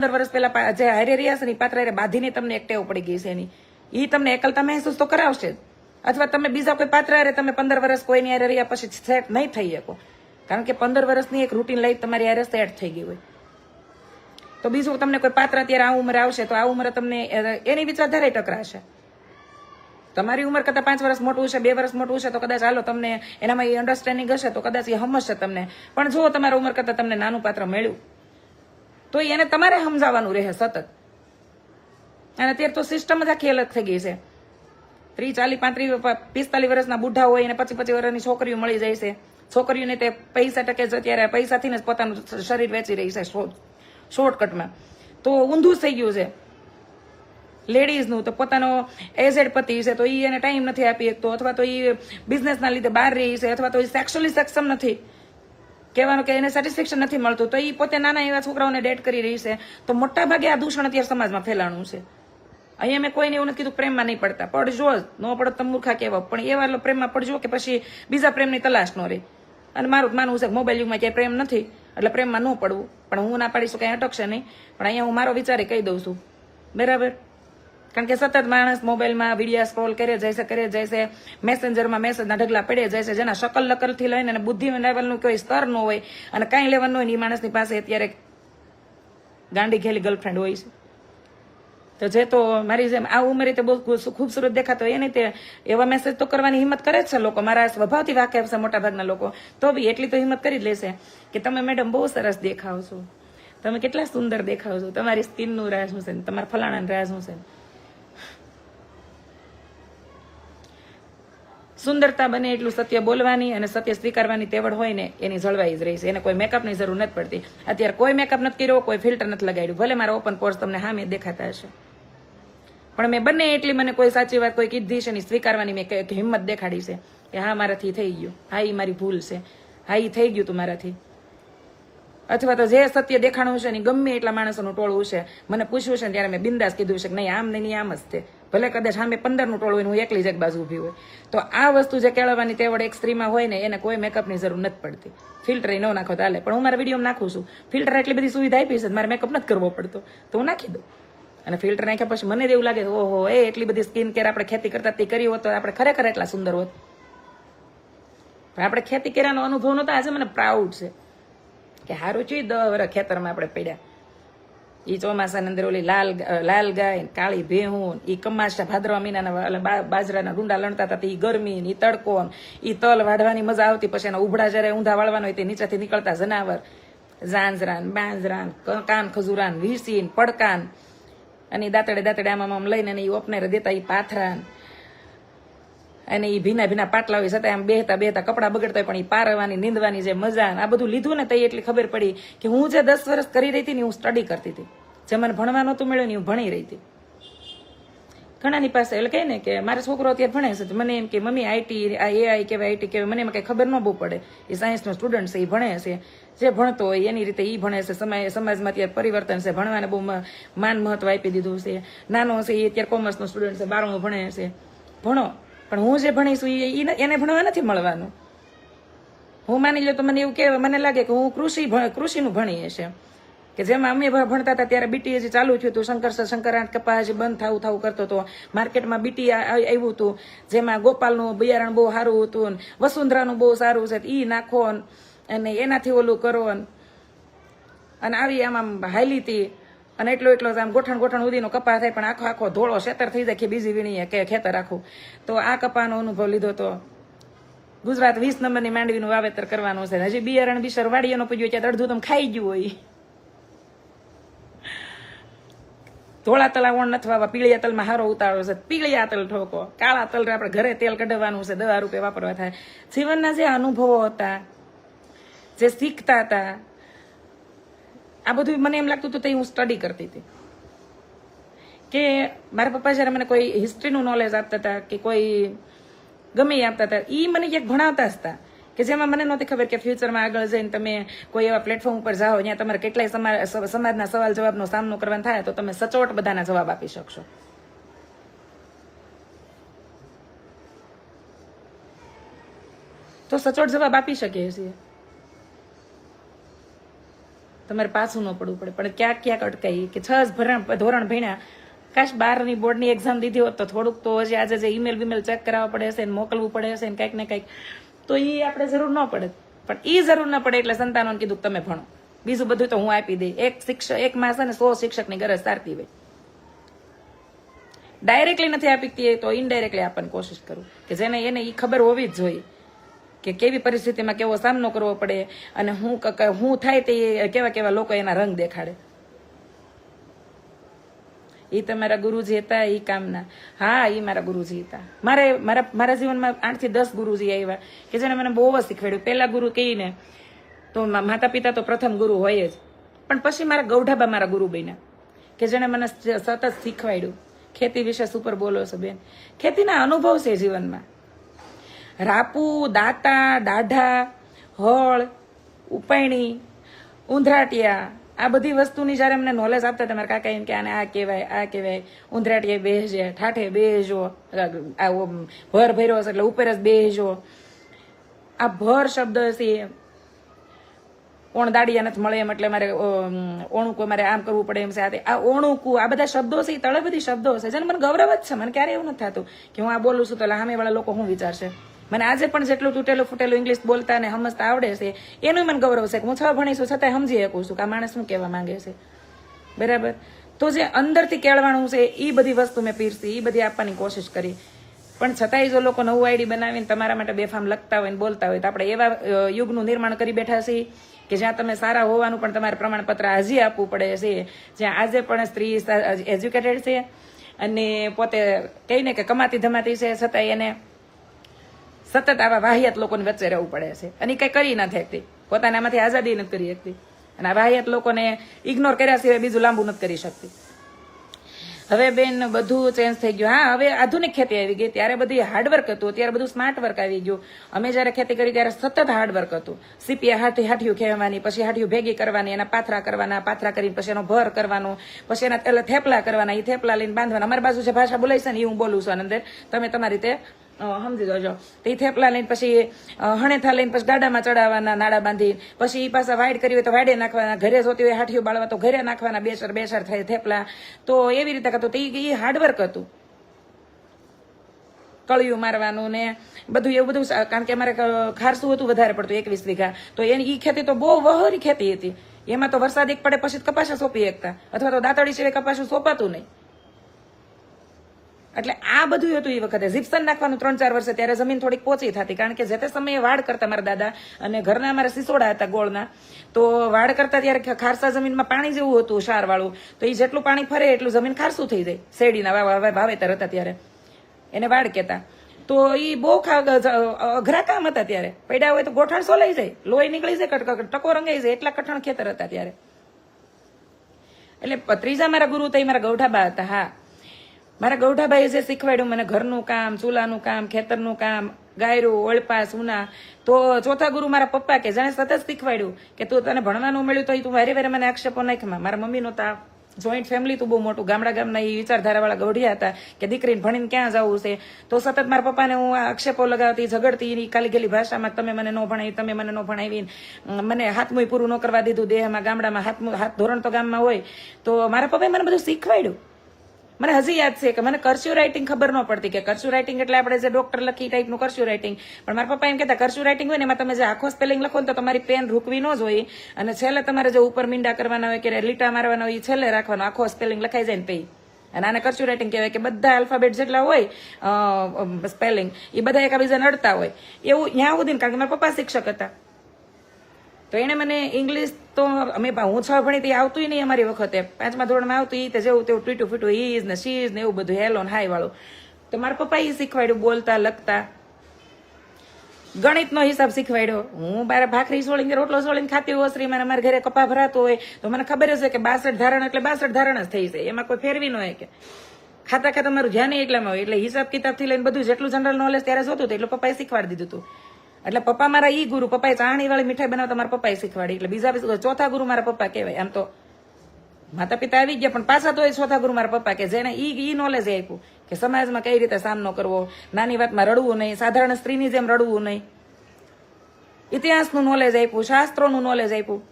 પંદર વર્ષ પહેલા જે હારે રહ્યા છે ને પાત્ર બાંધીને તમને એક ટેવ પડી ગઈ છે એની. એ તમને એકલતા મહેસૂસ તો કરાવશે અથવા તમે બીજા કોઈ પાત્ર હારે તમે પંદર વર્ષ કોઈની હારે રહ્યા પછી સેટ નહીં થઈ શકો. કારણ કે પંદર વર્ષની એક રૂટીન લાઈફ તમારી હારે સેટ થઈ ગઈ હોય. તો બીજું તમને કોઈ પાત્ર અત્યારે આ ઉંમરે આવશે તો આ ઉંમરે તમને એની વિચારધારે ટકરાશે. તમારી ઉંમર કરતાં પાંચ વર્ષ મોટું છે બે વર્ષ મોટું છે તો કદાચ હાલો તમને એનામાં એ અન્ડરસ્ટેન્ડિંગ હશે, તો કદાચ એ હમશે તમને. પણ જો તમારા ઉંમર કરતાં તમને નાનું પાત્ર મળ્યું. તો એને તમારે સમજાવવાનું રહે સતત. અને અત્યારે તો સિસ્ટમ જ આખી અલગ થઈ ગઈ છે. ત્રીસ, ચાલીસ, પાંત્રીસ પિસ્તાલીસ વર્ષના બુઢા હોય અને પચીસ પચીસ વર્ષની છોકરીઓ મળી જાય છે. છોકરીઓને તે પૈસા ટકે જ અત્યારે પૈસાથી જ પોતાનું શરીર વેચી રહી છે શોર્ટ શોર્ટકટમાં તો ઊંધું થઈ ગયું છે. લેડીઝનું તો પોતાનો એઝેડ પતિ છે તો એ એને ટાઈમ નથી આપી શકતો. અથવા તો એ બિઝનેસના લીધે બહાર રહી છે અથવા તો એ સેક્સ્યુઅલી સક્ષમ નથી. કહેવાનું કે એને સેટિસ્ફેક્શન નથી મળતું. તો એ પોતે નાના એવા છોકરાઓને ડેટ કરી રહી છે. તો મોટા ભાગે આ દૂષણ અત્યારે સમાજમાં ફેલાણું છે. અહીંયા મેં કોઈને એવું નથી કીધું, પ્રેમમાં નહીં પડતા. પડજો ન પડો તો મૂર્ખા કહેવા પણ એવા પ્રેમમાં પડજો કે પછી બીજા પ્રેમની તલાશ ન રહે. અને મારું માનવું છે કે મોબાઈલ યુગમાં ક્યાંય પ્રેમ નથી, એટલે પ્રેમમાં ન પડવું. પણ હું ના પાડીશું કંઈ અટકશે નહીં. પણ અહીંયા હું મારો વિચારે કહી દઉં છું. બરાબર? કારણ કે સતત માણસ મોબાઈલમાં વિડીયા સ્ક્રોલ કરે જાય છે કરે જાય છે મેસેન્જરમાં મેસેજના ઢગલા પડે જાય છે જેના શકલ લકલથી લઈને અને બુદ્ધિ લેવલનું કોઈ સ્તર ન હોય અને કાંઈ લેવાનું હોય ને માણસની પાસે અત્યારે ગાંડી ઘેલી ગર્લફ્રેન્ડ હોય છે. તો જે તો મારી જેમ આ ઉંમરે તે બહુ ખૂબસૂરત દેખાતો હોય. એને તે એવા મેસેજ તો કરવાની હિંમત કરે જ છે લોકો. મારા સ્વભાવથી વાકેફ છે મોટા ભાગના લોકો. તો બી એટલી તો હિંમત કરી જ લેશે કે તમે મેડમ બહુ સરસ દેખાવ છો. તમે કેટલા સુંદર દેખાવ છો. તમારી સ્કિનનું રાજ શું છે તમારા ફલાણાનું રાજ શું છે સુંદરતા બને એટલું સત્ય બોલવાની અને સત્ય સ્વીકારવાની તેવડ હોય ને એની જળવાઈ જ રહી છે. એને કોઈ મેકઅપની જરૂર નથી પડતી. અત્યારે કોઈ મેકઅપ નથી કર્યો, કોઈ ફિલ્ટર નથી લગાડ્યું. ભલે મારા ઓપન પોર્સ તમને હામે દેખાતા હશે. પણ મેં બંને એટલી મને કોઈ સાચી વાત કોઈ કીધી છે ને સ્વીકારવાની મેં હિંમત દેખાડી છે કે હા, મારાથી થઈ ગયું. હા એ મારી ભૂલ છે. હા એ થઈ ગયું તું મારાથી. અથવા તો જે સત્ય દેખાણું છે ને ગમે એટલા માણસોનું ટોળું છે. મને પૂછવું છે ત્યારે મેં બિંદાસ કીધું છે કે નહીં, આમ નહીં, આમ જ તે. ભલે કદાચ સામે પંદરનું ટોળું હોય હું એકલી જ એક બાજુ ઊભી હોય. તો આ વસ્તુ જે કેળવવાની તેવડ એક સ્ત્રીમાં હોય ને, એને કોઈ મેકઅપની જરૂર નથી પડતી. ફિલ્ટર ન નાખો તો પણ હું મારા વીડિયો નાખું છું. ફિલ્ટર એટલી બધી સુવિધા આપી છે, મારે મેકઅપ નથી કરવો પડતો. તો હું નાખી દઉં. અને ફિલ્ટર નાખ્યા પછી મને એવું લાગે ઓહો, એ એટલી બધી સ્કિન કેર આપણે ખેતી કરતા તે કરી હોત તો આપણે ખરેખર એટલા સુંદર હોત. પણ આપણે ખેતી કર્યાનો અનુભવ નહોતો. આજે મને પ્રાઉડ છે કે હારું ચી દસ ખેતરમાં આપણે પડ્યા. ઈ ચોમાસાની અંદર ઓલી લાલ લાલ ગાય કાળી ભેહું એ કમાસા ભાદરવા મહિનાના બાજરાના ડુંડા લણતા હતા ઈ ગરમી ને ઈ તડકો એ તલ વાઢવાની મજા આવતી, પછી એના ઉભડા જ્યારે ઊંધા વાળવાનો હોય તે નીચેથી નીકળતા જનાવર. ઝાંઝરાન બાંજરાન કાન ખજુરાન વીસીન પડકાન. અને દાંતડે દાંતડે આમ આમ લઈને એ ઓપનેર દેતા એ પાથરાન. અને એ ભીના ભીના પાટલા હોય છતાં આમ બેહતા બેહતા કપડાં બગડતા હોય, પણ એ પારવાની, નીંદવાની જે મજા આ બધું લીધું ને તો એટલી ખબર પડી કે હું જે દસ વર્ષ કરી રહી હતી ને હું સ્ટડી કરતી હતી. જે મને ભણવા નહોતું મળ્યું ને હું ભણી રહી હતી. ઘણાની પાસે એટલે કહે ને કે મારો છોકરો અત્યારે ભણે છે મને એમ કે, મમ્મી આઈટી આ એઆઈ કેવાય આઈટી કહેવાય. મને એમાં કંઈ ખબર ન બહુ પડે. એ સાયન્સનો સ્ટુડન્ટ છે એ ભણે છે. જે ભણતો હોય એની રીતે એ ભણે છે. સમાજ સમાજમાં અત્યારે પરિવર્તન છે, ભણવાને બહુ માન મહત્વ આપી દીધું છે. નાનો છે એ અત્યારે કોમર્સનો સ્ટુડન્ટ છે, બારમું ભણે છે. ભણો. પણ હું જે ભણીશું એ એને ભણવા નથી મળવાનું. હું માની લો તો મને એવું કહેવાય મને લાગે કે હું કૃષિ કૃષિનું ભણી હશે કે જેમાં અમે ભણતા હતા ત્યારે બીટી હજી ચાલુ થયું હતું, શંકર શંકરાટ કપા હજી બંધ થવું થવું કરતો હતો. માર્કેટમાં બીટી આવ્યું હતું. જેમાં ગોપાલનું બિયારણ બહુ સારું હતું વસુંધરાનું બહુ સારું છે. ઈ નાખો અને એનાથી ઓલું કરો અને આવી આમ આમ હાલી હતી. અને એટલો એટલો આમ ગોઠણ ગોઠણ ઉદીનો કપા થાય, પણ આખો આખો ધોળો શેતર થઈ જાય, કે બીજી વીણીએ કે ખેતર આખું. તો આ કપાનો અનુભવ લીધો તો ગુજરાત વીસ નંબરની માંડવીનું વાવેતર કરવાનું છે. હજી બિયારણ બિસર વાડીએનો પૂજ્યો ત્યાં અડધું તમે ખાઈ ગયું હોય. ધોળા તલ ઓણ વાવા પીળિયા તલમાં હારો ઉતારો છે. પીળિયા તલ ઠોકો. કાળા તલ આપણે ઘરે તેલ કઢવાનું છે. દવા રૂપે વાપરવા થાય. જીવનના જે અનુભવો હતા, જે શીખતા હતા આ બધું મને એમ લાગતું હતું તે હું સ્ટડી કરતી હતી. કે મારા પપ્પા જ્યારે મને કોઈ હિસ્ટ્રીનું નોલેજ આપતા હતા કે કોઈ ગમે એ આપતા હતા એ મને ક્યાંક ભણાવતા હતા. કે જેમાં મને નહોતી ખબર કે ફ્યુચરમાં આગળ જઈને તમે કોઈ એવા પ્લેટફોર્મ ઉપર જાઓ, જ્યાં તમારે કેટલાય સમા- સમાજના સવાલ જવાબનો સામનો કરવાનો થાય, તો તમે સચોટ બધાના જવાબ આપી શકશો. તો સચોટ જવાબ આપી શકીએ છીએ. તમારે પાછું ન પડવું પડે. પણ ક્યાંક ક્યાંક અટકાઈ કે છ ભરણ ધોરણ ભણ્યા. કાશ બારની બોર્ડની એક્ઝામ દીધી હોત તો થોડુંક તો હજી આજે જે ઈમેલ બીમેલ ચેક કરાવવા પડે છે ને મોકલવું પડે છે ને કંઈક ને કંઈક. તો એ આપણે જરૂર ન પડે. પણ એ જરૂર ન પડે એટલે સંતાનોને કીધું તમે ભણો. બીજું બધું તો હું આપી દઈ. એક શિક્ષક એક માસ અને સો શિક્ષકની ગરજ સારતી હોય. ડાયરેક્ટલી નથી આપી તો ઇનડાયરેક્ટલી આપણને કોશિશ કરું. કે જેને એને એ ખબર હોવી જ જોઈએ. કે કેવી પરિસ્થિતિમાં કેવો સામનો કરવો પડે અને હું હું થાય તે કેવા કેવા લોકો એના રંગ દેખાડે. એ તમારા ગુરુજી હતા એ કામના. હા એ મારા ગુરુજી હતા. મારે, મારા મારા જીવનમાં આઠથી દસ ગુરુજી આવ્યા કે જેને મને બહુ જ શીખવાડ્યું. પહેલા ગુરુ કહીને, તો માતા પિતા તો પ્રથમ ગુરુ હોય જ. પણ પછી મારા ગૌઢાબા મારા ગુરુ બન્યા કે જેણે મને સતત શીખવાડ્યું. ખેતી વિશે સુપર બોલો છો બેન. ખેતીના અનુભવ છે જીવનમાં. રાપુ, દાંતા, દાઢા, હળ ઉપૈણી ઉંધરાટિયા આ બધી વસ્તુની જ્યારે અમને નોલેજ આપતા હતા, મારા કાકા એમ કે આને આ કહેવાય આ કહેવાય. ઉંધરાટિયા બેસજે, ઠાઠે બેસજો. આ ભર ભર્યો હશે એટલે ઉપર જ બેસજો. આ ભર શબ્દ છે ઓણ દાડિયા નથી મળે એમ એટલે મારે ઓણુકું મારે આમ કરવું પડે એમ સાથે આ ઓણુકું, આ બધા શબ્દો છે, એ તળે બધી શબ્દો છે. જેને મને ગૌરવ જ છે, મને ક્યારે એવું નથી થતું કે હું આ બોલું છું તો સામેવાળા લોકો શું વિચારશે? મને આજે પણ જેટલું તૂટેલું ફૂટેલું ઇંગ્લિશ બોલતા અને સમજતા આવડે છે, એનું મને ગૌરવ છે કે હું છ ભણી છું સમજી શકું છું કે આ માણસ શું કહેવા માંગે છે. બરાબર? તો જે અંદરથી કેળવાનું છે, એ બધી વસ્તુ મેં પીરસી, એ બધી આપવાની કોશિશ કરી. પણ છતાંય જો લોકો નવું આઈડી બનાવીને તમારા માટે બેફામ લખતા હોય ને બોલતા હોય, તો આપણે એવા યુગનું નિર્માણ કરી બેઠા છીએ કે જ્યાં તમે સારા હોવાનું પણ તમારે પ્રમાણપત્ર હજી આપવું પડે છે. જ્યાં આજે પણ સ્ત્રી એજ્યુકેટેડ છે અને પોતે કહીને કે કમાતી ધમાતી છે, છતાંય એને સતત આવા વાહિયાત લોકોની વચ્ચે રહેવું પડે છે. અને કંઈ કરી નથી શકતી. પોતાનામાંથી આઝાદી નથી કરી શકતી. અને આ વાહિયાત લોકોને ઇગ્નોર કર્યા સિવાય બીજું લાંબુ નથી કરી શકતી. હવે બેન, બધું ચેન્જ થઈ ગયું. હા, હવે આધુનિક ખેતી આવી ગઈ. ત્યારે બધી હાર્ડવર્ક હતું. ત્યારે બધું સ્માર્ટ વર્ક આવી ગયું. અમે જ્યારે ખેતી કરી ત્યારે સતત હાર્ડવર્ક હતું. સીપીએ હાથી હાઠિયું ખેવાની પછી હાઠિયું ભેગી કરવાની, એના પાથરા કરવાના, પાથરા કરીને પછી એનો ભર કરવાનો, પછી એના થેપલા કરવાના એ થેપલા લઈને બાંધવાના. અમારી બાજુ જે ભાષા બોલાય છે ને એ હું બોલું છું અંદર. તમે તમારી રીતે સમજી જજો. તો એ થેપલા લઈને પછી હણેથા લઈને પછી ગાડામાં ચડાવવાના નાડા બાંધી, પછી એ પાછા વાઈડ કરી હોય તો વાડે નાખવાના, ઘરે જોતી હોય હાઠીઓ બાળવા તો ઘરે નાખવાના, બેસર બેસર થાય થેપલા. તો એવી રીતે કરતો તો એ હાર્ડવર્ક હતું. કળિયું મારવાનું ને બધું એવું બધું કારણ કે અમારે ખારસું હતું વધારે પડતું, એકવીસ વીઘા. તો એની ઈ ખેતી તો બહુ વહરી ખેતી હતી. એમાં તો વરસાદ એક પડે પછી કપાસ સોંપી એકતા. અથવા તો દાંતળી સિવાય કપાસું સોંપાતું નહીં. એટલે આ બધું હતું એ વખતે. જીપ્સન નાખવાનું ત્રણ ચાર વર્ષે ત્યારે જમીન થોડીક પોચી થતી, કારણ કે જે તે સમયે વાડ કરતા મારા દાદા અને ઘરના અમારા સિસોડા હતા ગોળના, તો વાડ કરતા ત્યારે ખારસા જમીનમાં પાણી જેવું હતું ક્ષારવાળું, તો એ જેટલું પાણી ફરે એટલું જમીન ખારસું થઈ જાય. શેરડીના વાવા- વાવા- વાવેતર હતા ત્યારે. એને વાડ કહેતા. તો એ બહુ અઘરા કામ હતા ત્યારે. પડ્યા હોય તો ગોઠણ સોલાઈ જાય, લોહી નીકળી જાય, કટ- કટ- ટકો રંગાઈ જાય, એટલા કઠણ ખેતર હતા ત્યારે. એટલે ત્રીજા મારા ગુરુ તો એ મારા ગૌઠાબા હતા, હા. મારા ગૌઠાભાઈએ જે શીખવાડ્યું, મને ઘરનું કામ, ચૂલાનું કામ, ખેતરનું કામ, ગાયરું ઓળપા સુના તો ચોથા ગુરુ મારા પપ્પા કે જાણે સતત શીખવાડ્યું કે તું તને ભણવાનું મળ્યું તો તું વારે વારે મને આક્ષેપો નાખમાં મારા મમ્મીનો તો જોઈન્ટ ફેમિલી તો બહુ મોટું, ગામડા ગામના એ વિચારધારાવાળા ગૌઢિયા હતા કે દીકરીને ભણીને ક્યાં જવું છે. તો સતત મારા પપ્પાને હું આક્ષેપો લગાવતી, ઝઘડતી, એની કાલી ગેલી ભાષામાં તમે મને ન ભણાવી, તમે મને ન ભણાવી મને હાથમું પૂરું ન કરવા દીધું દેહમાં, ગામડામાં હાથમું, હાથ ધોરણ તો ગામમાં હોય. તો મારા પપ્પાએ મને બધું શીખવાડ્યું. મને હજી યાદ છે કે મને કર્સ્યુ રાઇટિંગ ખબર ન પડતી કે કર્સ્યુ રાઇટિંગ એટલે આપણે જે ડોક્ટર લખી ટાઈપનું કર્સ્યુ રાઇટિંગ પણ મારા પપ્પા એમ કહેતા કર્સ્યુ રાઇટિંગ હોય ને એમાં તમે જે આખો સ્પેલિંગ લખો ને તો તમારી પેન રૂકવી ન જોઈએ. અને છેલ્લે તમારે જે ઉપર મીંડા કરવાના હોય કે લીટા મારવાના હોય એ છેલ્લે રાખવાનો, આખો સ્પેલિંગ લખાઈ જાય ને પછી અને આને કર્સ્યુ રાઇટિંગ કહેવાય કે બધા આલ્ફાબેટ જેટલા હોય સ્પેલિંગ એ બધા એકાબીજાને અડતા હોય. એવું ત્યાં સુધી કારણ કે મારા પપ્પા શિક્ષક હતા. તો એણે મને ઇંગ્લિશ તો અમે હું છ ભણી તે આવતું નહીં અમારી વખતે. પાંચમા ધોરણમાં આવતું ઈ તે જેવું તેવું ટ્વીટું ફીટું ઈઝ ને શીઝ ને એવું બધું, હેલો ને હાય વાળું. તો મારા પપ્પાએ એ શીખવાડ્યું બોલતા, લખતા. ગણિતનો હિસાબ શીખવાડ્યો. હું બાર ભાખરી સોળીને રોટલો સોળીને ખાતી હોય ઓસરીમાં અને મારા ઘરે કપા ભરાતો હોય, તો મને ખબર હશે કે બાસઠ ધારણ એટલે બાસઠ ધારણ જ થઈ જાય. એમાં કોઈ ફેરવી ન હોય કે. ખાતા ખાતા મારું ધ્યાન એટલામાં હોય. એટલે હિસાબ કિતાબથી લઈને બધું જેટલું જનરલ નોલેજ ત્યારે જોતું હતું, એટલું પપ્પાએ શીખવાડી દીધું હતું. એટલે પપ્પા મારા ઈ ગુરુ, પપ્પાએ ચાણીવાળી મીઠાઈ બનાવતા મારા પપ્પાએ શીખવાડી. એટલે બીજા ચોથા ગુરુ મારા પપ્પા કહેવાય. આમ તો માતા પિતા આવી ગયા, પણ પાછા તો એ ચોથા ગુરુ મારા પપ્પા કે જેને ઈ ઈ નોલેજ આપ્યું કે સમાજમાં કઈ રીતે સામનો કરવો. નાની વાતમાં રડવું નહીં, સાધારણ સ્ત્રીની જેમ રડવું નહીં. ઇતિહાસનું નોલેજ આપ્યું, શાસ્ત્રોનું નોલેજ આપ્યું.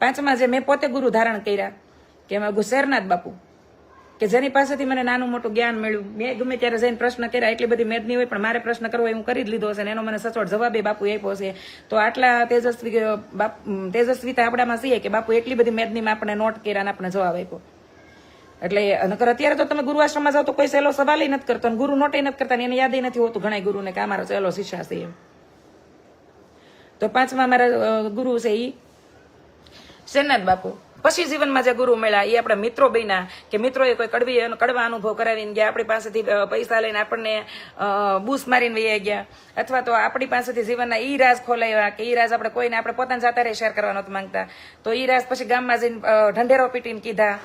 પાંચમા જે મેં પોતે ગુરુ ધારણ કર્યા, કે અમે શેરનાથ બાપુ. કે જેની પાસેથી મને નાનું મોટું જ્ઞાન મળ્યું. મેં ગમે ત્યારે જઈને પ્રશ્ન કર્યા, એટલી બધી મેદની હોય, પણ મારે પ્રશ્ન કરવો હું કરી જ લીધો હશે એનો મને સચોટ જવાબ એ બાપુ આપ્યો છે. તો આટલા તેજસ્વી તેજસ્વીતા આપણામાં છીએ કે બાપુ એટલી બધી મેદનીમાં આપણે નોટ કર્યા અને આપણે જવાબ આપ્યો. એટલે નકર અત્યારે તો તમે ગુરુ આશ્રમમાં જાઓ તો કોઈ સહેલો સવાલ નથી કરતો ગુરુ નોટે નથી કરતા એને યાદ નથી હોતું ઘણા ગુરુને કે અમારો મારો સહેલો શિષ્ય છે એમ. તો પાંચમા મારા ગુરુ છે ઈ. શેરનાથ બાપુ? પછી જીવનમાં જે ગુરુ મળ્યા એ આપણા મિત્રો બન્યા, કે મિત્રોએ કોઈ કડવી કડવા અનુભવ કરાવીને ગયા, આપણી પાસેથી પૈસા લઈને આપણને બૂસ મારીને વહી ગયા. અથવા તો આપણી પાસેથી જીવનના ઈ રાજ ખોલાવ્યા, કે ઈ રાજ આપણે કોઈને, આપણે પોતાના રહી શેર કરવા નહોતું માંગતા. તો ઈ રાજ પછી ગામમાં જઈને ઢંઢેરો પીટીને કીધા.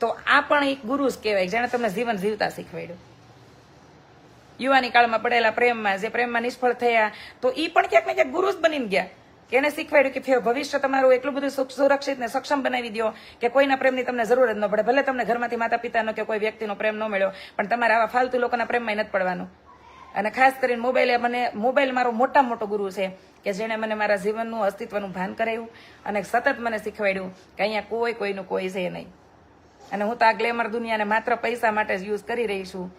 તો આ પણ એક ગુરુ જ કહેવાય, જેણે તમને જીવન જીવતા શીખવાડ્યું. યુવાની કાળમાં પડેલા પ્રેમમાં, જે પ્રેમમાં નિષ્ફળ થયા, તો એ પણ ક્યાંક ને ક્યાંક ગુરુ જ બનીને ગયા. એને શીખવાડ્યું કે ભવિષ્ય તમારું એટલું બધું સુરક્ષિત ને સક્ષમ બનાવી દો કે કોઈના પ્રેમની તમને જરૂર જ ન પડે. ભલે તમને ઘરમાંથી માતા પિતાનો કે કોઈ વ્યક્તિનો પ્રેમ ન મળ્યો, પણ તમારે આવા ફાલતુ લોકોના પ્રેમમાં નથી પડવાનું. અને ખાસ કરીને મોબાઈલ એ મને, મોબાઈલ મારો મોટા મોટો ગુરુ છે, કે જેણે મને મારા જીવનનું અસ્તિત્વનું ભાન કરાવ્યું અને સતત મને શીખવાડ્યું કે અહીંયા કોઈ કોઈનું કોઈ છે નહીં. અને હું તો આ ગ્લેમર દુનિયાને માત્ર પૈસા માટે જ યુઝ કરી રહી છું.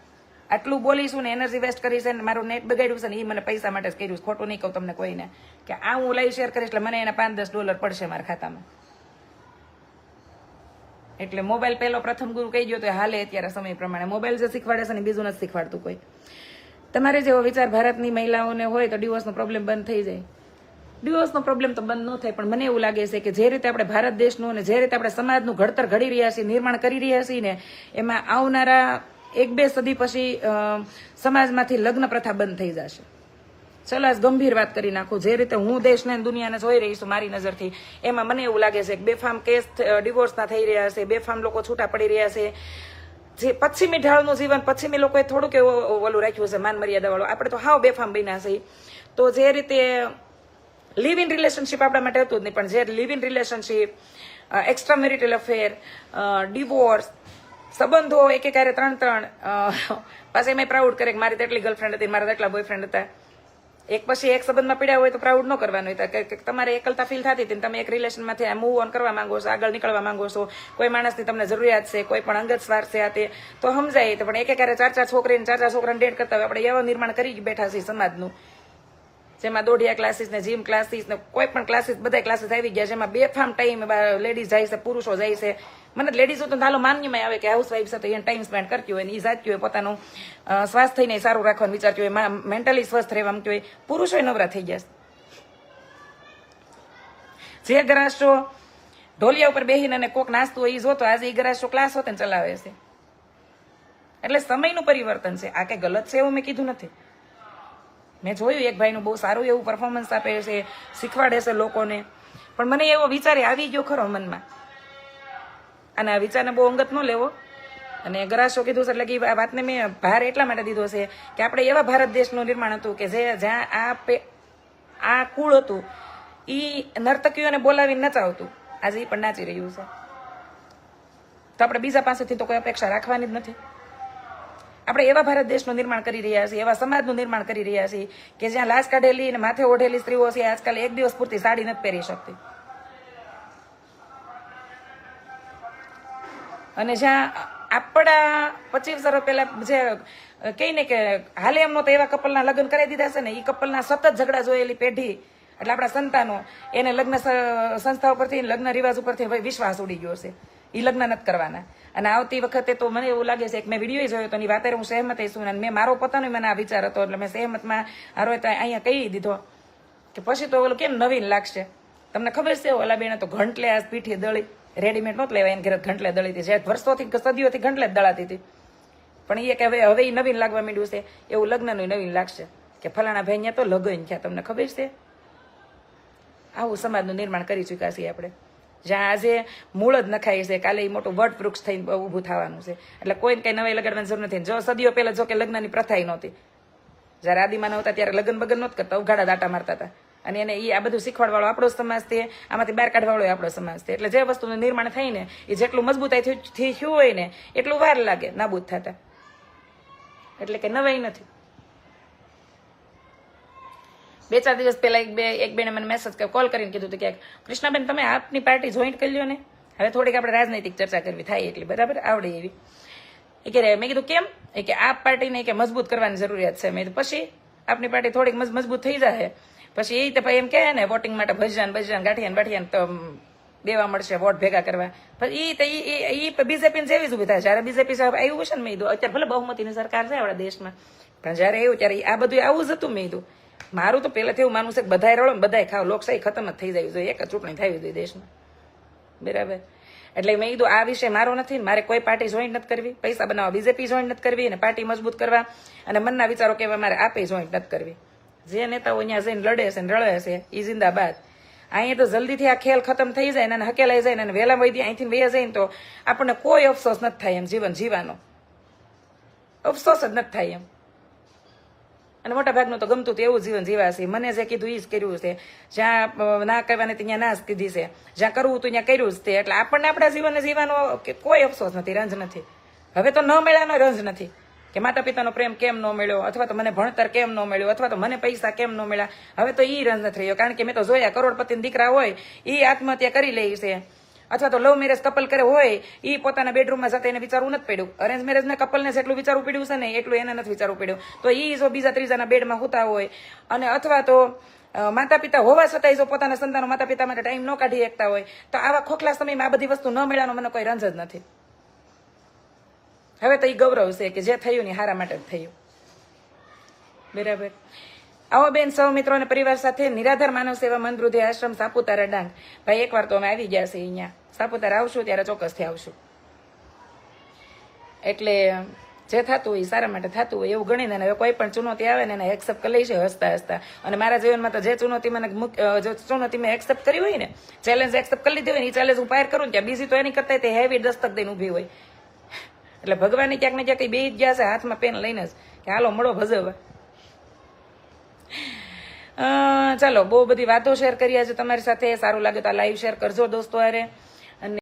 આટલું બોલીશું ને એનર્જી વેસ્ટ કરીશ ને મારું નેટ બગાડ્યું છે ને એ મને પૈસા માટે જ કર્યું ખોટું નહીં કહું તમને કોઈને કે આ હું લાઈવ શેર કરીશ એટલે મને એના પાંચ દસ ડોલર પડશે મારા ખાતામાં. એટલે મોબાઈલ પહેલો પ્રથમ ગુરુ કહી ગયો તો હાલે અત્યારે સમય પ્રમાણે. મોબાઈલ જે શીખવાડે છે ને બીજું નથી શીખવાડતું કોઈ. તમારે જેવો વિચાર ભારતની મહિલાઓને હોય તો ડિવોર્સનો પ્રોબ્લેમ બંધ થઈ જાય. ડિવોર્સનો પ્રોબ્લેમ તો બંધ ન થાય, પણ મને એવું લાગે છે કે જે રીતે આપણે ભારત દેશનું અને જે રીતે આપણે સમાજનું ઘડતર ઘડી રહ્યા છીએ, નિર્માણ કરી રહ્યા છીએ ને, એમાં આવનારા એક બે સદી પછી સમાજમાંથી લગ્ન પ્રથા બંધ થઈ જશે. ચલો, આજ ગંભીર વાત કરી નાખું. જે રીતે હું દેશને દુનિયાને જોઈ રહી છું મારી નજરથી, એમાં મને એવું લાગે છે કે બેફામ કેસ ડિવોર્સના થઈ રહ્યા છે, બેફામ લોકો છૂટા પડી રહ્યા છે. જે પશ્ચિમી ઢાળનું જીવન પશ્ચિમી લોકોએ થોડુંક એવું ઓલું રાખ્યું છે, માન મર્યાદાવાળું. આપણે તો હાવ બેફામ બન્યા છે તો જે રીતે લિવ ઇન રિલેશનશીપ આપણા માટે હતું જ નહીં, પણ જે live in relationship extra marital affair divorce સંબંધો એક એક હારે ત્રણ ત્રણ પાછા એમાં પ્રાઉડ કરે કે મારી તેટલી ગર્લફ્રેન્ડ હતી મારા તેટલા બોયફ્રેન્ડ હતા. એક પછી એક સંબંધમાં પીડ્યા હોય તો પ્રાઉડ ન કરવાનું હોય. કે- તમારે એકલતા ફીલ થતી હતી તમે એક રિલેશનમાંથી મૂવ ઓન કરવા માંગો છો, આગળ નીકળવા માંગો છો. કોઈ માણસની તમને જરૂરિયાત છે, કોઈ પણ અંગત સ્વાર છે આ તે. તો સમજાય તો પણ એક એકારે ચાર ચાર છોકરીને, ચાર ચાર છોકરાને ડેટ કરતા હોય. આપણે એવા નિર્માણ કરી બેઠા છીએ સમાજનું. જેમાં દોઢિયા ક્લાસીસ ને જીમ ક્લાસીસ ને કોઈ પણ ક્લાસીસ બધા ક્લાસીસ આવી ગયા. જેમાં બે ફાર્મ ટાઈમ લેડીઝ જાય છે, પુરુષો જાય છે. મને લેડીઝો તો હાલો માન્યમાં આવે કે હાઉસ વાઈફ સાથે એને ટાઈમ સ્પેન્ડ કરતી હોય ને એ જાતી હોય, પોતાનું સ્વાસ્થ્યને સારું રાખવાનું વિચારતી હોય મેન્ટલી સ્વસ્થ રહેવા માંગતી હોય. પુરુષો નવરા થઈ ગયા જે ગ્રાસો ઢોલિયા ઉપર બેહીને અને કોક નાસ્તું હોય એ જોતો, આજે એ ગ્રાસો ક્લાસ હોત ને ચલાવે છે. એટલે સમયનું પરિવર્તન છે. આ કઈ ગલત છે એવું મેં કીધું નથી. મેં જોયું, એક ભાઈનું બહુ સારું એવું પરફોર્મન્સ આપે છે, શીખવાડે છે લોકોને. પણ મને એવો વિચાર આવી ગયો ખરો મનમાં. અને આ વિચારને બહુ અંગત ન લેવો. અને ગરાશો કીધું છે એટલે કે આ વાતને મેં ભાર એટલા માટે દીધો છે કે આપણે એવા ભારત દેશનું નિર્માણ હતું કે જે જ્યાં આ આ કુળ હતું એ નર્તકીઓને બોલાવીને નચાવતું આજે એ પણ નાચી રહ્યું છે. તો આપણે બીજા પાસેથી તો કોઈ અપેક્ષા રાખવાની જ નથી. આપણે એવા ભારત દેશનું નિર્માણ કરી રહ્યા છીએ, એવા સમાજનું નિર્માણ કરી રહ્યા છીએ કે જ્યાં લાશ કાઢેલી અને માથે ઓઢેલી સ્ત્રીઓ છે આજકાલ એક દિવસ પૂરતી સાડી નથી પહેરી શકતી. અને જ્યાં આપણા પચીસ વર્ષ પહેલા જે કહી ને કે હાલે એમનો તો એવા કપલના લગ્ન કરી દીધા છે ને એ કપલના સતત ઝઘડા જોયેલી પેઢી, એટલે આપણા સંતાનો, એને લગ્ન સંસ્થા ઉપરથી, લગ્ન રિવાજ ઉપરથી હવે વિશ્વાસ ઉડી ગયો છે. એ લગ્ન નથી કરવાના. અને આવતી વખતે તો મને એવું લાગે છે કે મેં વીડિયો જોયો તો એની વાતે હું સહેમત છું અને મેં મારો પોતાનો મને આ વિચાર હતો, એટલે મેં સહેમતમાં હારો તો અહીંયા કહી દીધો. કે પછી તો ઓલું કેમ નવીન લાગશે? તમને ખબર છે, ઓલા બેને તો ઘંટલે આ પીઠી દળી. રેડીમેડ નહોતું લેવાય, એને ઘરે ઘંટલે દળી હતી. જે વર્ષોથી સદીઓથી ઘંટલે દળાતી હતી. પણ એ કે હવે હવે એ નવીન લાગવા માંડ્યું છે. એવું લગ્નનું નવીન લાગશે. કે ફલાણા ભાઈ અહીંયા તો લગ્ન થયા તમને ખબર છે? આવું સમાજનું નિર્માણ કરી ચૂક્યા છીએ આપણે. જ્યાં આજે મૂળ જ નખાય છે, કાલે એ મોટું વટ વૃક્ષ થઈને ઊભું થવાનું છે. એટલે કોઈને કંઈ નવાઈ લગાડવાની જરૂર નથી. જો સદીઓ પહેલાં જો કે લગ્નની પ્રથા નહોતી. જ્યારે આદિમાન હતા ત્યારે લગ્ન બગન નહોત કરતા, ઉઘાડા દાટા મારતા હતા. અને એને એ આ બધું શીખવાડવાળો આપણો સમાજ છે, આમાંથી બહાર કાઢવાળો આપણો સમાજ છે. એટલે જે વસ્તુનું નિર્માણ થાય ને એ જેટલું મજબૂતાઈ થી- થી થયું હોય ને, એટલું વાર લાગે, નાબૂદ થતા. એટલે કે નવાઈ નથી. બે ચાર દિવસ પહેલા એક બે, એક બેને મને મેસેજ કોલ કરીને કીધું હતું કે, કૃષ્ણાબેન, તમે આપની પાર્ટી જોઈન્ટ કરી લ્યો ને. હવે થોડીક આપણે રાજનૈતિક ચર્ચા કરવી થાય એટલી, બરાબર? આવડે એવી. એ કે મેં કીધું, કેમ? એ કે આ પાર્ટીને કે મજબૂત કરવાની જરૂરિયાત છે. મેં પછી આપની પાર્ટી થોડીક મજ- મજબૂત થઈ જાય પછી એ તો ભાઈ એમ કહે ને વોટિંગ માટે ભજન ભજન, ગાંઠિયાન, બાઠિયાન તો દેવા મળશે વોટ ભેગા કરવા. પછી એ તો એ બીજેપી જેવી જ ઊભી થાય. જ્યારે બીજેપી સાહેબ આવ્યું છે ને મેં કીધું, અત્યારે ભલે બહુમતીની સરકાર છે આપણા દેશમાં, પણ જ્યારે એવું, ત્યારે આ બધું આવું જ હતું મેં કીધું. મારું તો પહેલાથી એવું માનવું છે કે બધાય રળો બધાય ખાવ. લોકશાહી ખતમ જ થઈ જાય જોઈએ એક ચૂંટણી થવી જોઈએ દેશમાં. બરાબર? એટલે મેં કીધું, આ વિષય મારો નથી મારે કોઈ પાર્ટી જોઈન્ટ નથી કરવી. પૈસા બનાવવા બીજેપી જોઈન્ટ નથી કરવી અને પાર્ટી મજબૂત કરવા અને મનના વિચારો કહેવા મારે આપે જોઈન્ટ નથી કરવી. જે નેતાઓ અહીંયા જઈને લડે છે ને રળે છે એ જિંદાબાદ. અહીંયા તો જલ્દીથી આ ખેલ ખતમ થઈ જાય ને હકેલાઈ જાય ને વહેલા વૈદી અહીંથી વૈયા જાય તો આપણને કોઈ અફસોસ નથી થાય એમ, જીવન જીવાનો અફસોસ જ નથી થાય એમ. અને મોટાભાગનું તો ગમતું એવું જીવન જીવાશે મને જે કીધું એ જ કર્યું છે. જ્યાં ના કહેવાની ત્યાં ના જ કીધી છે. જ્યાં કરવું હતું ત્યાં કર્યું જ તે એટલે આપણને આપણા જીવનને જીવવાનો કોઈ અફસોસ નથી, રંજ નથી. હવે તો ન મેળાનો રંજ નથી. કે માતા પિતાનો પ્રેમ કેમ ન મળ્યો? અથવા તો મને ભણતર કેમ ન મળ્યો? અથવા તો મને પૈસા કેમ ન મળ્યા? હવે તો ઈ રંજ થઈ ગયો કારણ કે મેં તો જોયા, કરોડપતિના દીકરા હોય, ઈ આત્મહત્યા કરી લે છે. અથવા તો લવ મેરેજ કપલ કરે હોય એ પોતાના બેડરૂમમાં જતા એને વિચારવું નથી પડ્યું. અરેન્જ મેરેજના કપલને જેટલું વિચારવું પડ્યું છે ને, એટલું એને નથી વિચારવું પડ્યું. તો ઈ જો બીજા ત્રીજાના બેડમાં હોતા હોય, અને અથવા તો માતા પિતા હોવા છતાંય જો પોતાના સંતાનો માતા પિતા માટે ટાઈમ ન કાઢી શકતા હોય, તો આવા ખોખલા સમયમાં આ બધી વસ્તુ ન મળ્યાનો મને કોઈ રંજ જ નથી. હવે તો એ ગૌરવ છે કે જે થયું ને હારા માટે જ થયું. બરાબર. આવો બેન, સૌ મિત્રો અને પરિવાર સાથે નિરાધાર માનવ સેવા મનવૃદ્ધિ આશ્રમ સાપુતારા ડાંગ. ભાઈ, એકવાર તો અમે આવી ગયા છે અહીંયા. સાપુતારા આવશું ત્યારે ચોક્કસથી આવશું. એટલે, જે થતું હોય સારા માટે થતું હોય એવું ગણીને હવે કોઈ પણ ચુનૌતી આવે ને એને એક્સેપ્ટ કરી લઈશું હસતા હસતા. અને મારા જીવનમાં તો જે ચુનૌતી મને જે ચુનૌતી મેં એક્સેપ્ટ કરી હોય ને ચેલેન્જ એક્સેપ્ટ કરી લીધી હોય ને એ ચેલેન્જ હું પાર કરું ને ત્યાં. બીજી તો એની કરતા તે હેવી દસ્તક દઈને ઊભી હોય. એટલે ભગવાને ક્યાંક ને ક્યાંક ઈ બેહી જ ગયા છે, હાથમાં પેન લઈને કે હાલો, મળો ભજવવા ચાલો, બહુ બધી વાતો શેર કરી આજે તમારી સાથે. સારું લાગે તો આ લાઈવ શેર કરજો દોસ્તો અરે